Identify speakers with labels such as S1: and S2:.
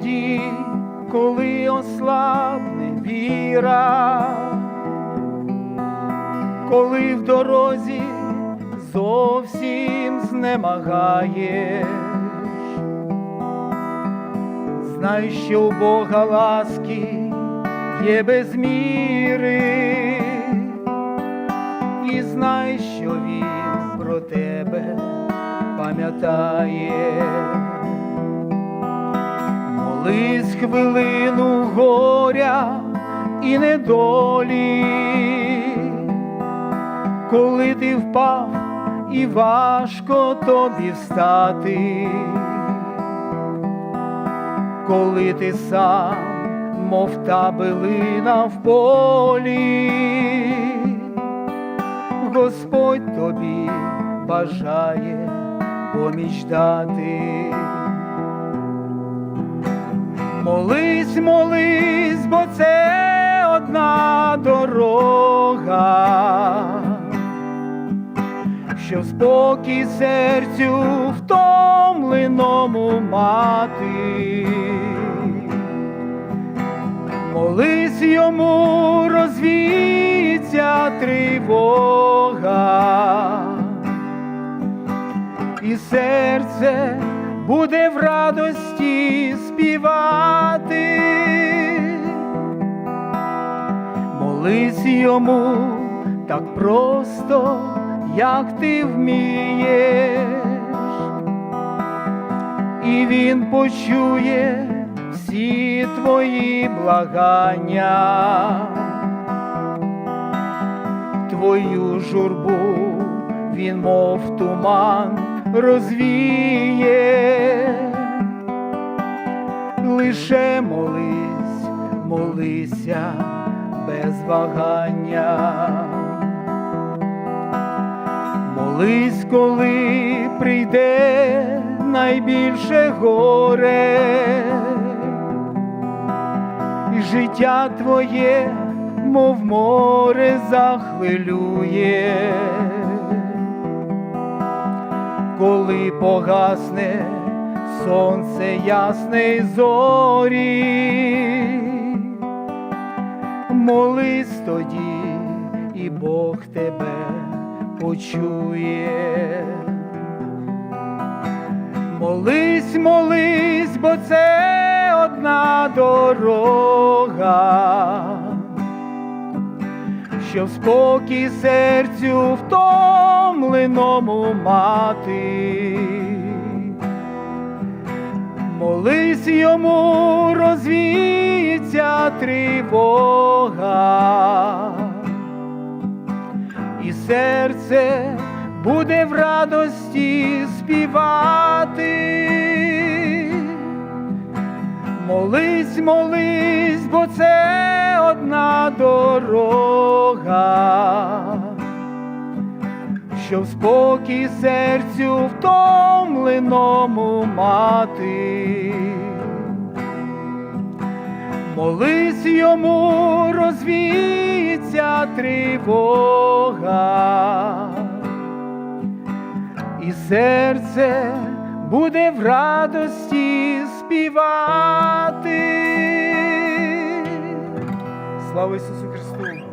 S1: тоді, коли ослабне віра, коли в дорозі зовсім знемагаєш, знай, що у Бога ласки є без міри, і знай, що Він про тебе пам'ятає. Молись хвилину горя і недолі, коли ти впав і важко тобі встати, коли ти сам, мов та билина в полі, Господь тобі бажає поміч дати. Молись, молись, бо це одна дорога, що спокій серцю втомленому мати. Молись йому, розвіється тривога, і серце буде в радості співати. Молись йому так просто, як ти вмієш, і він почує всі твої благання, твою журбу він, мов туман, розвіє, лише молись, молися без вагання. Молись, коли прийде найбільше горе, життя твоє, мов море, захвилює, коли погасне сонце ясне зорі, молись тоді, і Бог тебе почує. Молись, молись, бо це одна дорога, що спокій серцю втомленому мати. Молись йому, розвіється тривога, і серце буде в радості співати. Молись, молись, бо це одна дорога, що в спокій серцю втомленому мати. Молись йому, розвіється тривога, і серце буде в радості співати. Слава Ісусу Христу!